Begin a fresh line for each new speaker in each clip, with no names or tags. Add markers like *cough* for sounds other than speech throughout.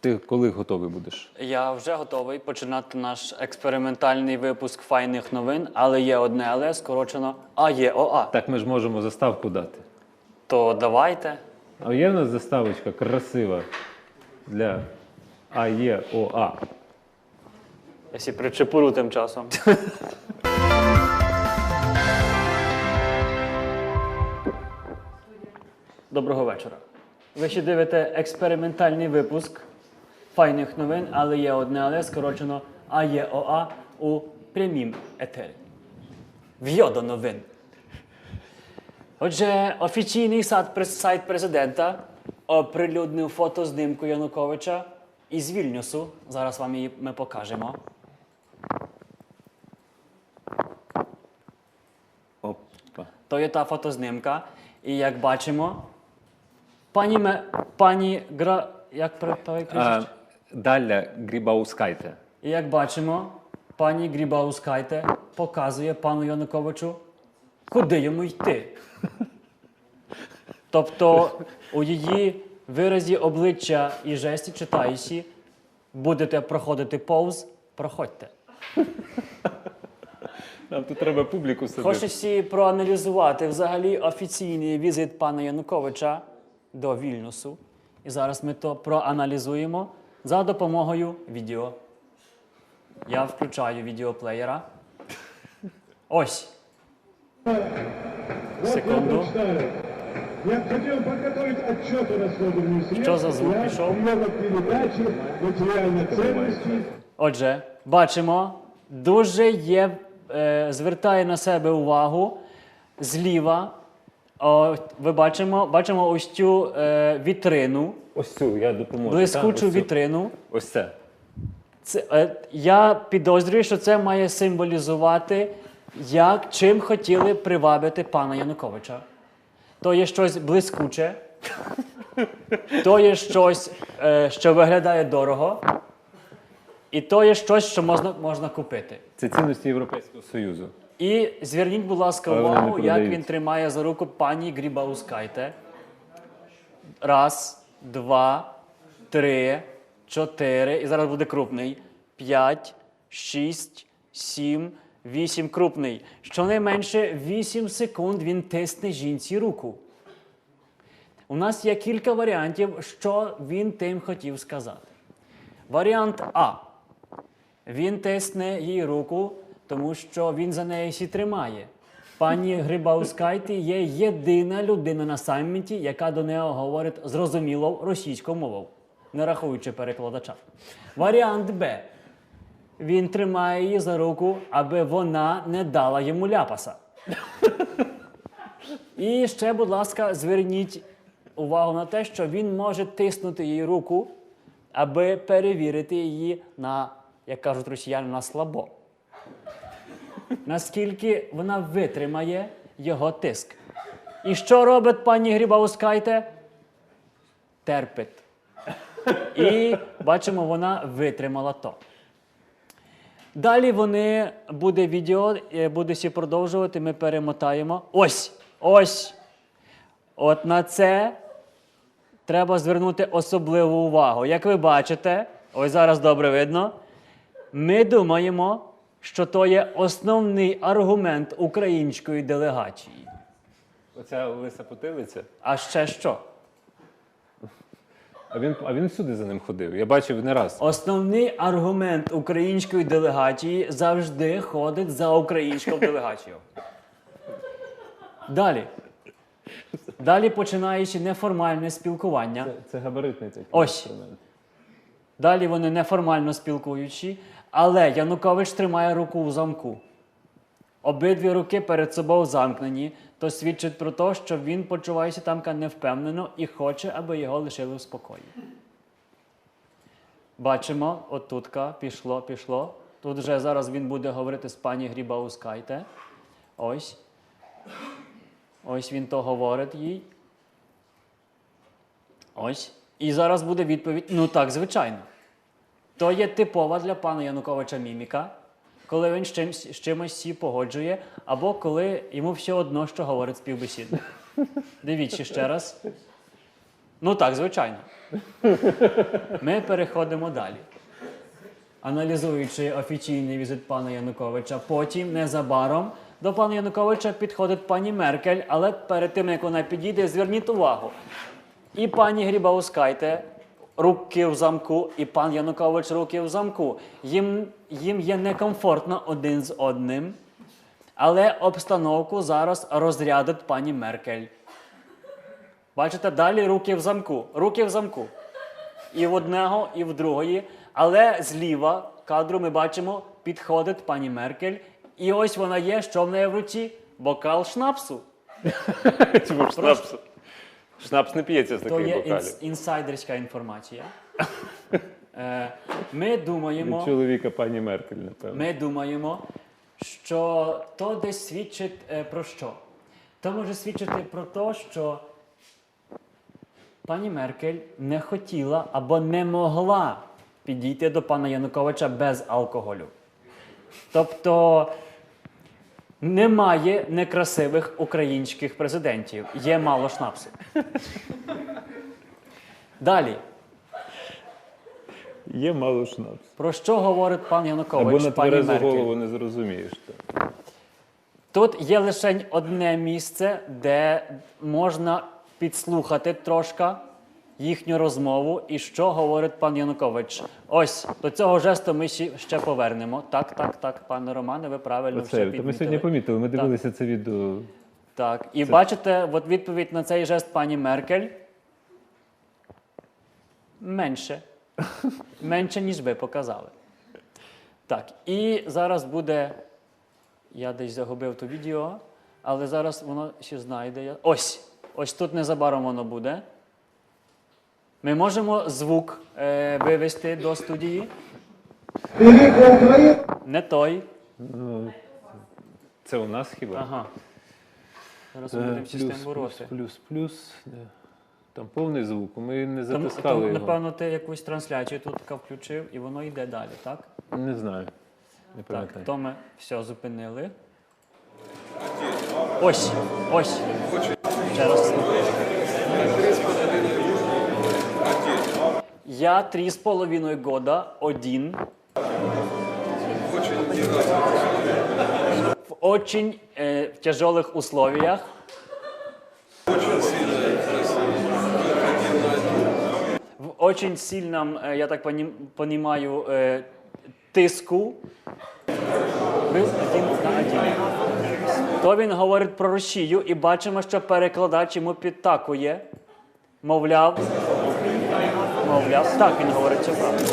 Ти коли готовий будеш?
Я вже готовий починати наш експериментальний випуск файних новин, але є одне але скорочено АЄОА.
Так ми ж можемо заставку дати.
То давайте.
А є в нас заставочка красива для АЄОА.
Я сі причепуру тим часом. *laughs* Доброго вечора. Ви ще дивите експериментальний випуск файних новин, але є одне але скорочено АЄОА у прямім етері. В'йодо новин. Отже, офіційний сайт, сайт президента оприлюднив фотознімку Януковича із Вільнюсу. Зараз вам її ми покажемо.
Опа.
То є та фотознимка. І як бачимо, пані, Ме, пані Гра. Як прізвище?
Даля Грібаускайте.
І як бачимо, пані Грібаускайте показує пану Януковичу, куди йому йти. *laughs* Тобто у її виразі обличчя і жесті читаючи, будете проходити повз, проходьте. *laughs*
Нам тут треба публіку садити.
Хочеться проаналізувати взагалі офіційний візит пана Януковича до Вільнюсу. І зараз ми то проаналізуємо за допомогою відео. Я включаю відеоплеєра. Ось. Секунду.
Необходимо подготовить отчет о расходовании средств
Что за звук
передачи
Отже, бачимо, дуже є, е, звертає на себе увагу зліва. О, ви бачимо, бачимо ось цю е, вітрину,
Ось цю, я допоможу.
блискучу
Так, ось цю.
вітрину.
Ось це.
Це, е, я підозрюю, що це має символізувати, як чим хотіли привабити пана Януковича. То є щось блискуче, *laughs* то є щось, е, що виглядає дорого, і то є щось, що можна, можна купити.
Це цінності Європейського Союзу.
І зверніть, будь ласка, увагу, як він тримає за руку пані Грібаускайте. Раз, два, три, чотири. І зараз буде крупний. П'ять, шість, сім, вісім. Крупний. Щонайменше вісім секунд він тисне жінці руку. У нас є кілька варіантів, що він тим хотів сказати. Варіант А. Він тисне їй руку, тому що він за неї сі тримає. Пані Грибаускайте є єдина людина на саміті, яка до нього говорить зрозуміло російською мовою, не рахуючи перекладача. Варіант Б. Він тримає її за руку, аби вона не дала йому ляпаса. І ще, будь ласка, зверніть увагу на те, що він може тиснути їй руку, аби перевірити її на, як кажуть росіяни, на слабо. Наскільки вона витримає його тиск. І що робить пані Грібаускайте? Терпить. І бачимо, вона витримала то. Далі вони буде відео, е, буде всі продовжувати. Ми перемотаємо. Ось! Ось! От на це треба звернути особливу увагу. Як ви бачите, ось зараз добре видно. Ми думаємо, що то є основний аргумент української делегації.
Оця лиса потилиця.
А ще що?
А він, а він всюди за ним ходив. Я бачив не раз.
Основний аргумент української делегації завжди ходить за українською делегацією. Далі. Далі починаючи неформальне спілкування.
Це, це габаритний такий
Ось.
інструмент.
Далі вони неформально спілкуючі, але Янукович тримає руку у замку. Обидві руки перед собою замкнені, то свідчить про те, що він почувається там невпевнено і хоче, аби його лишили в спокої. Бачимо, отутка пішло, пішло. Тут вже зараз він буде говорити з пані Грібаускайте. Ось. Ось він то говорить їй. Ось. І зараз буде відповідь: ну так, звичайно. То є типова для пана Януковича міміка, коли він з чимсь, з чимось всі погоджує, або коли йому все одно, що говорить співбесідник. Дивіться ще раз. Ну так, звичайно. Ми переходимо далі. Аналізуючи офіційний візит пана Януковича, потім незабаром до пана Януковича підходить пані Меркель, але перед тим як вона підійде, зверніть увагу. І пані Грібаускайте руки в замку, і пан Янукович руки в замку. Їм, їм є некомфортно один з одним, але обстановку зараз розрядить пані Меркель. Бачите, далі руки в замку. Руки в замку. І в одного, і в другої. Але зліва кадру ми бачимо, підходить пані Меркель. І ось вона є, що в неї в руці? Бокал шнапсу. *laughs*
Типу шнапс. Шнапс не п'ється з
То
таких
є
бокалів.
інс- інсайдерська інформація. *laughs* Е, Ми думаємо,
Від чоловіка пані Меркель, напевно.
ми думаємо, що то десь свідчить е, про що? То може свідчити про те, що пані Меркель не хотіла або не могла підійти до пана Януковича без алкоголю. Тобто немає некрасивих українських президентів, є мало шнапсу. Далі.
Є мало шнапс.
Про що говорить пан Янукович?
Або на
пані
тверезу голову не зрозумієш. так.
Тут є лише одне місце, де можна підслухати трошки їхню розмову і що говорить пан Янукович. Ось до цього жесту ми ще повернемо. Так, так, так, пане Романе, ви правильно все
Оце, та ми сьогодні помітили, ми дивилися це відео.
Так, і бачите, от відповідь на цей жест пані Меркель менше. *laughs* Менше, ніж ви показали. Так, і зараз буде. Я десь загубив то відео, але зараз воно ще знайде. Ось! Ось тут незабаром воно буде. Ми можемо звук е, вивести до студії. Не той.
Ну, це у нас хіба?
Ага. Зараз ми
Е,
будемо
плюс,
систему
плюс,
вороти.
плюс, плюс. Там повний звук, ми не
Тому,
затискали
тому,
його.
напевно, ти якусь трансляцію тут така включив, і воно йде далі, так?
Не знаю. Не
Так,
пам'ятаю.
то ми все зупинили. Ось, ось. Ще раз. Я три с половиной года один в очень э, тяжелых условиях. В очень сильном, э, я так поним- понимаю, э, тиску. Ви один на один. То він говорить про Росію і бачимо, що перекладач йому підтакує. Мовляв. Мовляв. Так він говорить це правда.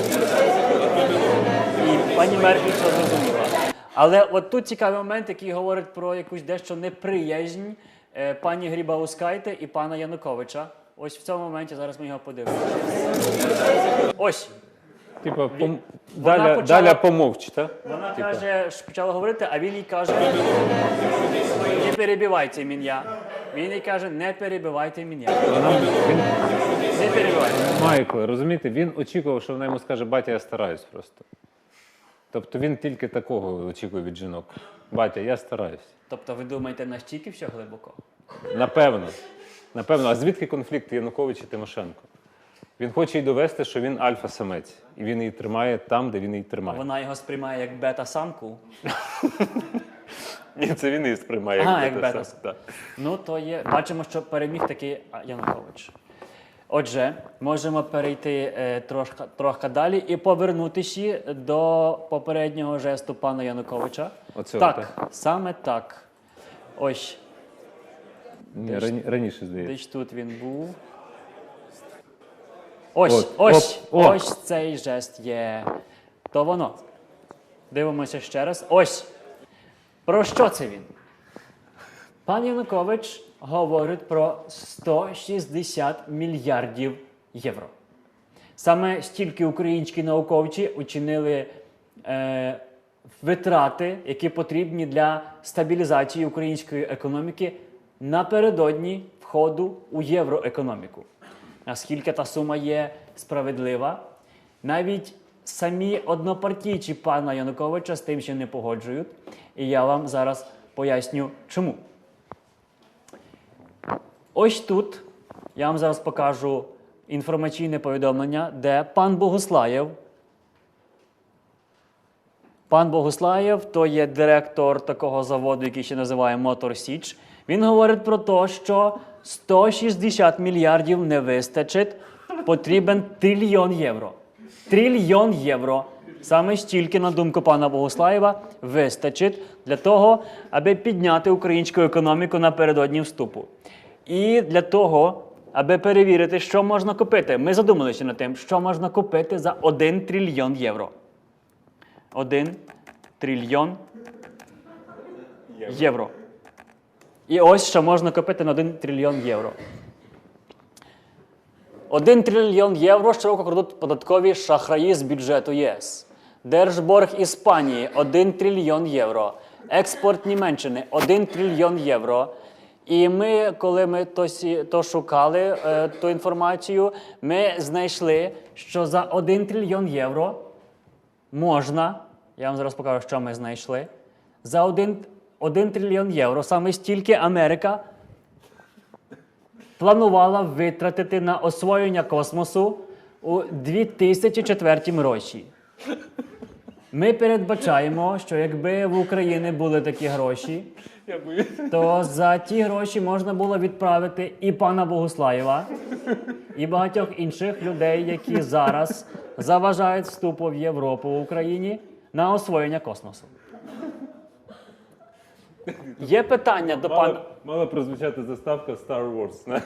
І пані Меркель це зрозуміла. Але от тут цікавий момент, який говорить про якусь дещо неприязнь е, пані Грібаускайте і пана Януковича. Ось в цьому моменті зараз ми його подивимося. Ось.
Типа, пом... Даля,
почала-
Даля помовч, так?
Вона
Типа.
каже, що почала говорити, а він їй каже: не перебивайте мене. Він їй каже, не перебивайте мене.
Вона,
Не перебивайте.
Майкл, розумієте, він очікував, що вона йому скаже, батя, я стараюсь просто. Тобто він тільки такого очікує від жінок. Батя, я стараюсь.
Тобто ви думаєте, настільки все глибоко?
Напевно. Напевно, а звідки конфлікт Янукович і Тимошенко? Він хоче їй довести, що він альфа-самець, і він її тримає там, де він її тримає.
Вона його сприймає як бета-самку.
Ні, це він її сприймає.
Як бета.
Так.
Ну, то є. Бачимо, що переміг такий Янукович. Отже, можемо перейти е, трошки, трохи далі і повернутися до попереднього жесту пана Януковича.
Оцього,
так,
так?
саме так. Ось.
Ні, рані, раніше здається.
Десь тут він був. Ось,
От,
ось,
оп, о.
ось цей жест є. То воно. Дивимося ще раз. Ось. Про що це він? Пан Янукович говорить про 160 мільярдів євро. Саме стільки українські науковці учинили е, витрати, які потрібні для стабілізації української економіки напередодні входу у євроекономіку. Наскільки та сума є справедлива, навіть самі однопартійці пана Януковича з тим ще не погоджують. І я вам зараз поясню, чому. Ось тут я вам зараз покажу інформаційне повідомлення, де пан Богуслаєв. Пан Богуслаєв, то є директор такого заводу, який ще називає Мотор Січ. Він говорить про те, що 160 мільярдів не вистачить, потрібен трильйон євро. Трильйон євро. Саме стільки, на думку пана Богуслаєва, вистачить для того, аби підняти українську економіку напередодні вступу. І для того, аби перевірити, що можна купити. Ми задумалися над тим, що можна купити за 1 трильйон євро. 1 трильйон євро. І ось що можна купити на 1 трильйон євро. 1 трильйон євро щороку крадуть податкові шахраї з бюджету ЄС. Держборг Іспанії 1 трильйон євро. Експорт Німеччини 1 трильйон євро. І ми, коли ми то, то шукали е, ту інформацію, ми знайшли, що за 1 трильйон євро можна, я вам зараз покажу, що ми знайшли. За 1, 1 трильйон євро саме стільки Америка планувала витратити на освоєння космосу у 2004 році. Ми передбачаємо, що якби в Україні були такі гроші,
Я
то за ті гроші можна було відправити і пана Богуслаєва, і багатьох інших людей, які зараз заважають вступу в Європу в Україні на освоєння космосу. Є питання до пана.
Мала, мала прозвучати заставка Star Wars. Знаєш?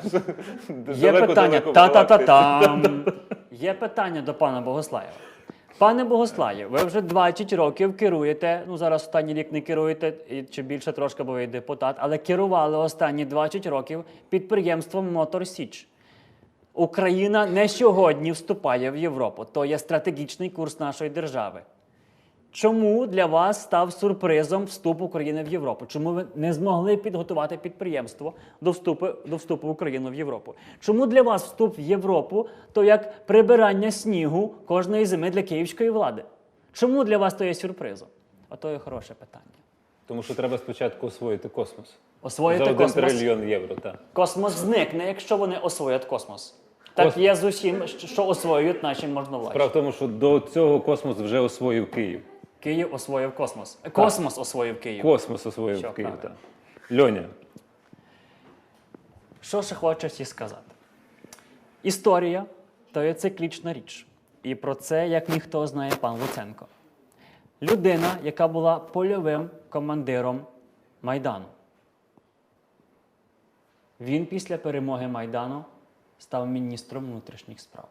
Є
Далеко-далеко
питання.
в
Та-та-та-там. Є питання до пана Богослаєва. Пане Богослаєв, ви вже 20 років керуєте, ну зараз останній рік не керуєте, чи більше трошки, бо ви депутат, але керували останні 20 років підприємством Мотор Січ. Україна не сьогодні вступає в Європу. То є стратегічний курс нашої держави. Чому для вас став сюрпризом вступ України в Європу? Чому ви не змогли підготувати підприємство до вступу, до вступу України в Європу? Чому для вас вступ в Європу то як прибирання снігу кожної зими для київської влади? Чому для вас то є сюрпризом? Ото є хороше питання.
Тому що треба спочатку освоїти космос.
Освоїти
За один
космос.
трильйон євро, так.
Космос зникне, якщо вони освоять космос. Так є з усім, що освоюють наші можновладці.
Справа в тому, що до цього космос вже освоїв Київ.
Київ освоїв космос. Космос освоїв Київ.
Космос освоїв
Що
Київ,
правильно.
так. Льоня,
Що ще хочу всі сказати? Історія то є циклічна річ. І про це, як ніхто знає пан Луценко. Людина, яка була польовим командиром Майдану. Він після перемоги Майдану став міністром внутрішніх справ.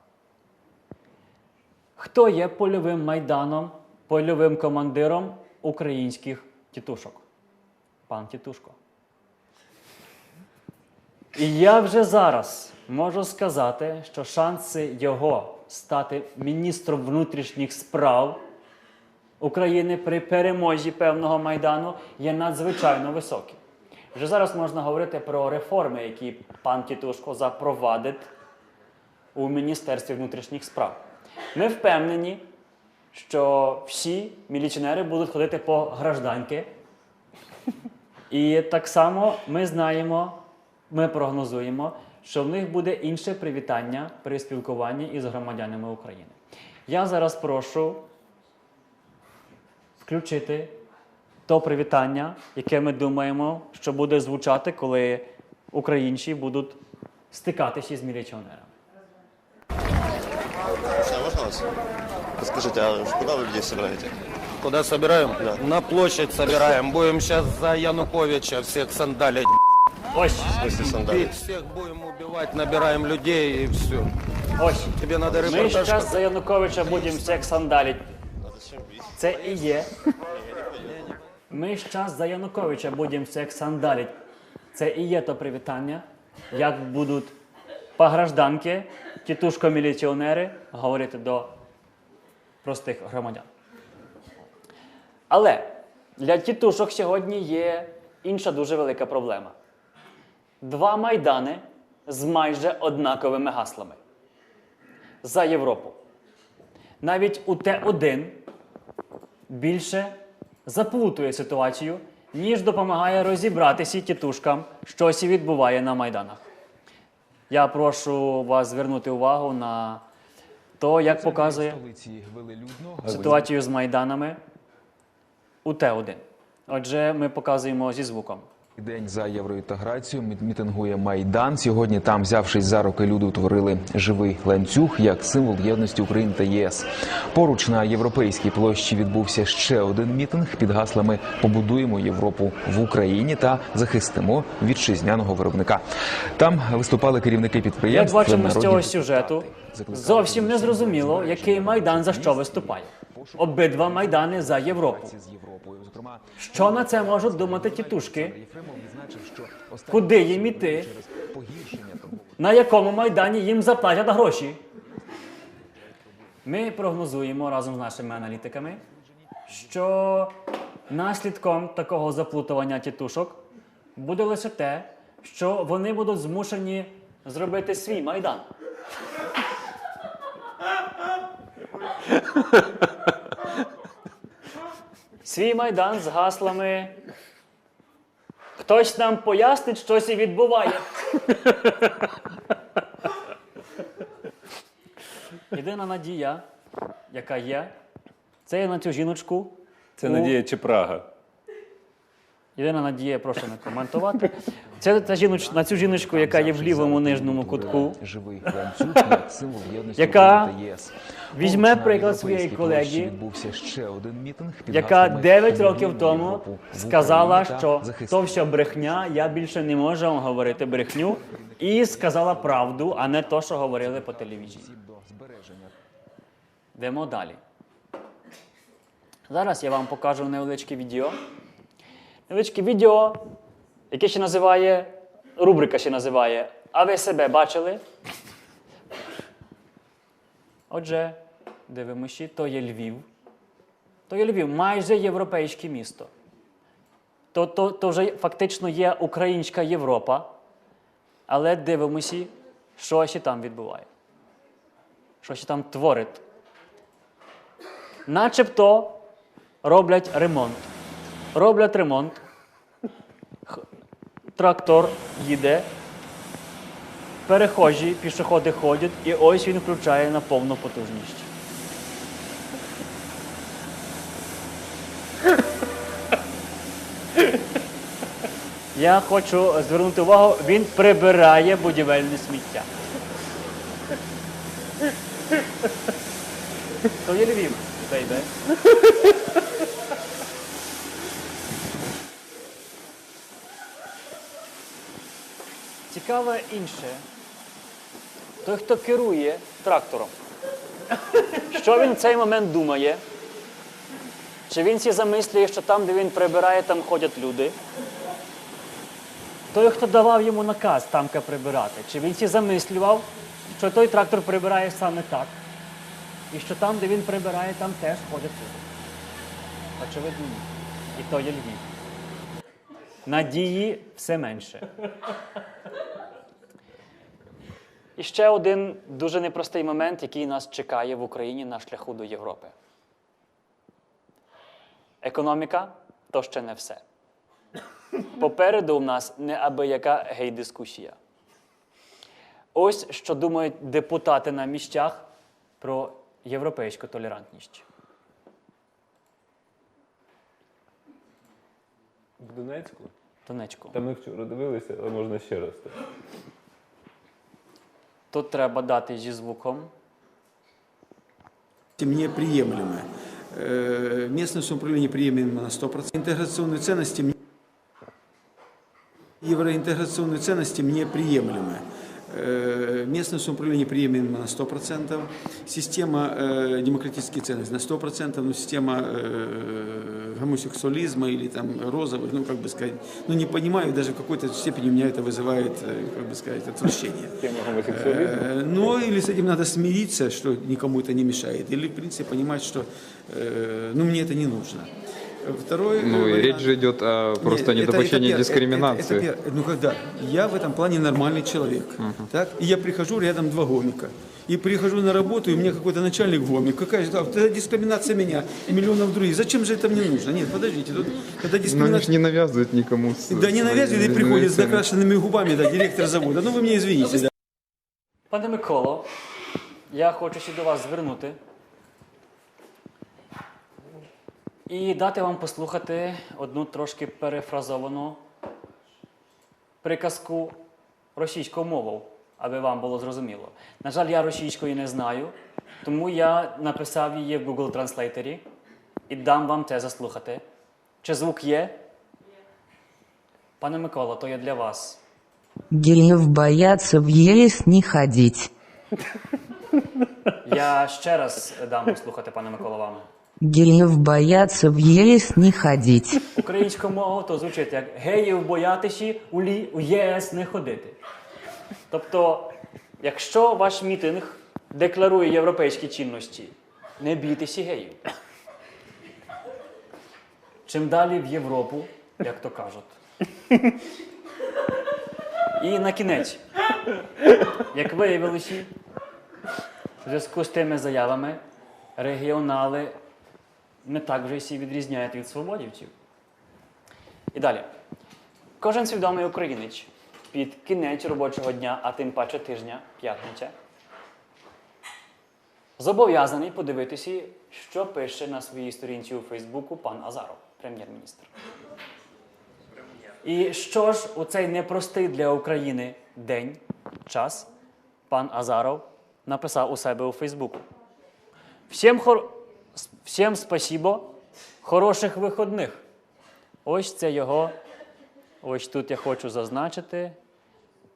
Хто є польовим майданом, польовим командиром українських тітушок? Пан Тітушко. І я вже зараз можу сказати, що шанси його стати міністром внутрішніх справ України при перемозі певного майдану є надзвичайно високі. Вже зараз можна говорити про реформи, які пан Тітушко запровадить у Міністерстві внутрішніх справ. Ми впевнені, що всі міліціонери будуть ходити по гражданки. І так само ми знаємо, ми прогнозуємо, що в них буде інше привітання при спілкуванні із громадянами України. Я зараз прошу включити то привітання, яке ми думаємо, що буде звучати, коли українці будуть стикатися з міліціонерами.
Скажите, а куда вы людей собираете?
Куда собираем?
Да.
На площадь собираем. Будем сейчас за Януковича всех сандалить,
Ось,
В смысле сандали?
бить всех будем убивать, набираем людей и все.
ось.
Тебе надо
Ми
репортаж?
зараз за Януковича будемо всіх сандалити.
А зачем бить?
Це і є. Ми зараз за Януковича будемо всіх сандалить. Це і є то привітання, як будуть погражданки, тітушко-міліціонери говорити до простих громадян. Але для тітушок сьогодні є інша дуже велика проблема. Два майдани з майже однаковими гаслами за Європу. Навіть у Т1 більше заплутує ситуацію, ніж допомагає розібратися тітушкам, що відбуває на майданах. Я прошу вас звернути увагу на то, як показує ситуацію з майданами у Т1. Отже, ми показуємо зі звуком.
День за євроінтеграцію мі- мітингує Майдан. Сьогодні там, взявшись за руки, люди утворили живий ланцюг як символ єдності України та ЄС. Поруч на європейській площі відбувся ще один мітинг під гаслами Побудуємо Європу в Україні та захистимо вітчизняного виробника. Там виступали керівники
Як бачимо з цього сюжету, зовсім не зрозуміло, який майдан за що виступає. Обидва майдани за Європу. Що на це можуть думати тітушки? Куди їм іти? На якому майдані їм заплатять гроші? Ми прогнозуємо разом з нашими аналітиками, що наслідком такого заплутування тітушок буде лише те, що вони будуть змушені зробити свій майдан. Свій майдан з гаслами. Хтось нам пояснить, щось і відбуває. Єдина надія, яка є, це є на цю жіночку.
Це
у-
Надія чи Прага.
Єдина надія, прошу не коментувати. Це та жіноч, на цю жіночку, яка є в лівому нижньому кутку.
Живий символ єдності
Яка візьме приклад своєї колеги,
ще один мітинг,
яка 9 років тому сказала, що то все брехня, я більше не можу вам говорити брехню, і сказала правду, а не то, що говорили по телевізії. Йдемо далі. Зараз я вам покажу невеличке відео. Невеличке відео, яке ще називає, рубрика ще називає А ви себе бачили? Отже, дивимося, то є Львів. То є Львів, майже європейське місто. То, то, то вже фактично є українська Європа. Але дивимося, що ще там відбуває. Що ще там творить начебто роблять ремонт. Роблять ремонт. Трактор їде. Перехожі, пішоходи ходять, і ось він включає на повну потужність. Я хочу звернути увагу, він прибирає будівельне сміття. То є Львів, бейбе. Цікаве інше. Той, хто керує трактором. Що він в цей момент думає? Чи він сі замислює, що там, де він прибирає, там ходять люди? Той, хто давав йому наказ тамка прибирати, чи він сі замислював, що той трактор прибирає саме так? І що там, де він прибирає, там теж ходять люди. Очевидно, ні. І то є Львів. Надії все менше. І ще один дуже непростий момент, який нас чекає в Україні на шляху до Європи. Економіка то ще не все. Попереду у нас неабияка гей-дискусія. Ось що думають депутати на місцях про європейську толерантність.
В Донецьку?
Донечку.
Та ми вчора дивилися, але можна ще раз так.
Тут треба дати зі звуком.
неприемлемы. Э, Местное самоуправление приемлемо на 100%. Интеграционные ценности мне- евроинтеграционные ценности мне приемлемы. Э, Местное самоуправление приемлемо на 100%. Система э, демократических ценностей на 100%. Но система э, гомосексуализма или там розовых, ну как бы сказать, ну не понимаю, даже в какой-то степени у меня это вызывает, э, как бы сказать, отвращение.
Тема гомосексуалізму.
Э, Ну, или с этим надо смириться, что никому это не мешает, или, в принципе, понимать, что э, ну, мне это не нужно. Второй
Ну
э,
и
вариант-
речь же идет о просто
Нет, это-
недопущении
это пер-
дискриминации.
это- это пер- ну, когда я в этом плане нормальный человек, так, и я прихожу, рядом два гомика, и прихожу на работу, и у меня какой-то начальник гомик, какая же, а, это дискриминация меня и миллионов других, зачем же это мне нужно? Нет, подождите, тут, когда
Но они
дискриминация...
же не навязывают никому. с-
Да не
свои
навязывают, и приходят с
ценности.
накрашенными губами, да, директор завода. Ну вы мне извините, да.
Пане Миколо, я хочу ще до вас звернути І дати вам послухати одну трошки перефразовану приказку російською мовою, аби вам було зрозуміло. На жаль, я російської не знаю, тому я написав її в Google Translator і дам вам це заслухати. Чи звук є? Пане Микола, то є для вас.
Геев боятся в Елис не ходить.
Я ще раз дам послухати, пане Микола, вам.
Геев боятся в Елис не ходить.
Українською мовою то звучить як геїв боятися у, ЄС не ходити. Тобто, якщо ваш мітинг декларує європейські цінності, не бійтеся геїв. Чим далі в Європу, як то кажуть. І на кінець, як виявилося, в зв'язку з тими заявами, регіонали не так вже всі відрізняють від свободівців. І далі. Кожен свідомий українець під кінець робочого дня, а тим паче тижня, п'ятниця, зобов'язаний подивитися, що пише на своїй сторінці у Фейсбуку пан Азаров, прем'єр-міністр. І що ж у цей непростий для України день, час, пан Азаров написав у себе у Фейсбуку. Всім, хор... Всім спасибо, хороших виходних. Ось це його. Ось тут я хочу зазначити.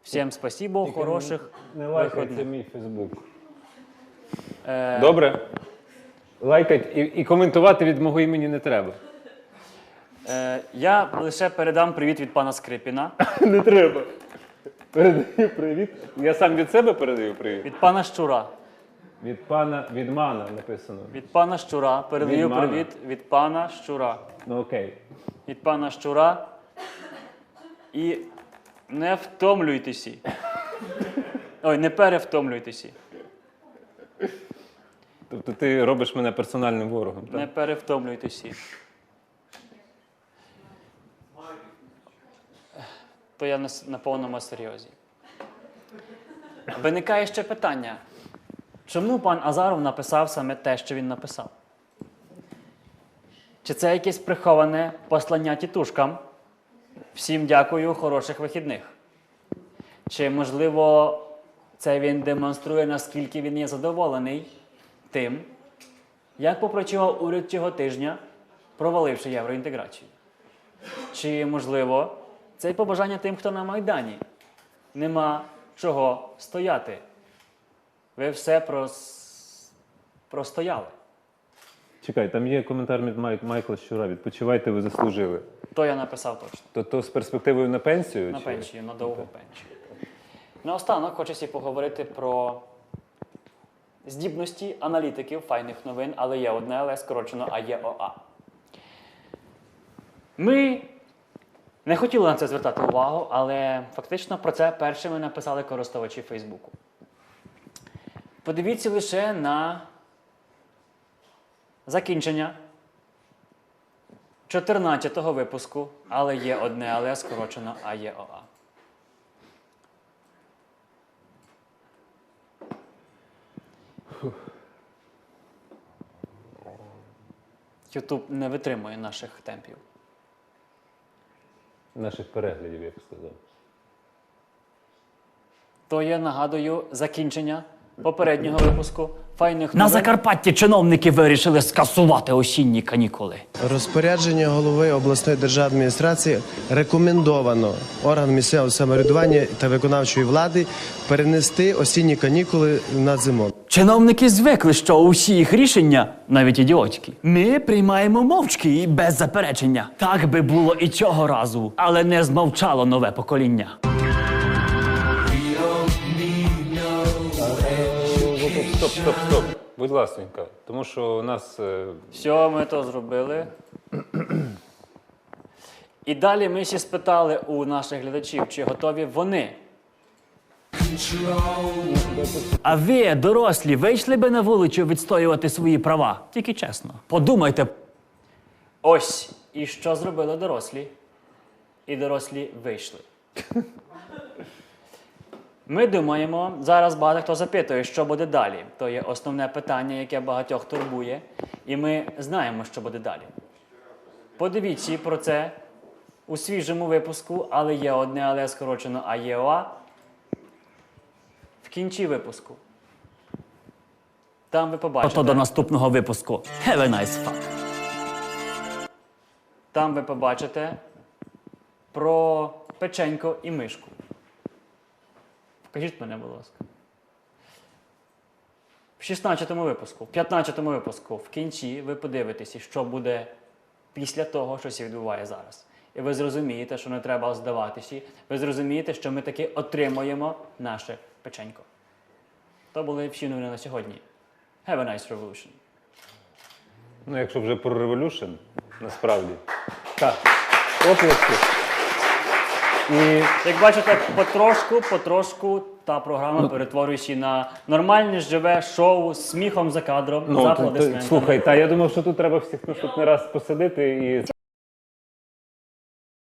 Всім спасибо, хороших
Не лайкай, це
виходних.
мій Фейсбук.
Е,
Добре? Лайкать і, і коментувати від мого імені не треба.
е, я лише передам привіт від пана Скрипіна, *laughs*
Не треба. Передаю привіт. Я сам від себе передаю привіт.
від пана Щура.
Від пана Відмана написано.
Від пана Щура. Передаю
Від
привіт від пана Щура.
Ну окей.
Від пана Щура. І не втомлюйтеся. Ой, не перевтомлюйтеся.
Тобто ти робиш мене персональним ворогом. Так?
Не перевтомлюйтеся. То я на повному серйозі. Виникає ще питання. Чому пан Азаров написав саме те, що він написав? Чи це якесь приховане послання тітушкам? Всім дякую, хороших вихідних. Чи, можливо, це він демонструє, наскільки він є задоволений тим, як попрацював уряд цього тижня, проваливши євроінтеграцію? Чи, можливо, це побажання тим, хто на Майдані? Нема чого стояти. Ви все прос... простояли.
Чекай, там є коментар від Май- Майкла Щура. Відпочивайте, ви заслужили.
То я написав точно.
То, то з перспективою на пенсію?
На
чи-
пенсію, на довгу пенсію. Наостанок хочеться поговорити про здібності аналітиків файних новин, але є одне, але скорочено АЄОА. Ми не хотіли на це звертати увагу, але фактично про це першими написали користувачі Фейсбуку. Подивіться лише на закінчення 14-го випуску, але є одне, але скорочено АЄОА. Ютуб не витримує наших темпів.
Наших переглядів, я б сказав.
То є, нагадую, закінчення попереднього випуску файних
На
новин.
Закарпатті чиновники вирішили скасувати осінні канікули.
Розпорядження голови обласної державної адміністрації рекомендовано органам місцевого самоврядування та виконавчої влади перенести осінні канікули на зиму.
Чиновники звикли, що усі їх рішення, навіть ідіотські, ми приймаємо мовчки і без заперечення. Так би було і цього разу, але не змовчало нове покоління.
Стоп, стоп. Будь ласка, тому що у нас
Все, ми то зробили. І далі ми ще спитали у наших глядачів, чи готові вони.
А ви, дорослі, вийшли би на вулицю відстоювати свої права? Тільки чесно. Подумайте,
Ось і що зробили дорослі. І дорослі вийшли. Ми думаємо, зараз багато хто запитує, що буде далі. То є основне питання, яке багатьох турбує, і ми знаємо, що буде далі. Подивіться про це у свіжому випуску, але є одне, але скорочено АЄОА. В кінці випуску. Там ви побачите.
Ото до наступного випуску. Have a nice fuck.
Там ви побачите про печенько і мишку. Покажіть мене, будь ласка. В 16-му випуску, в 15-му випуску, в кінці ви подивитеся, що буде після того, що се відбуває зараз. І ви зрозумієте, що не треба здаватися. Ви зрозумієте, що ми таки отримуємо наше печенько. То були всі новини на сьогодні. Have a nice revolution.
Ну, якщо вже про революшн, насправді. Так, оплески. І
Як бачите, потрошку, потрошку та програма перетворюється на нормальне живе шоу з сміхом за кадром, за
ну, то-
аплодисментами.
слухай, та я думав, що тут треба всіх наступний раз посадити і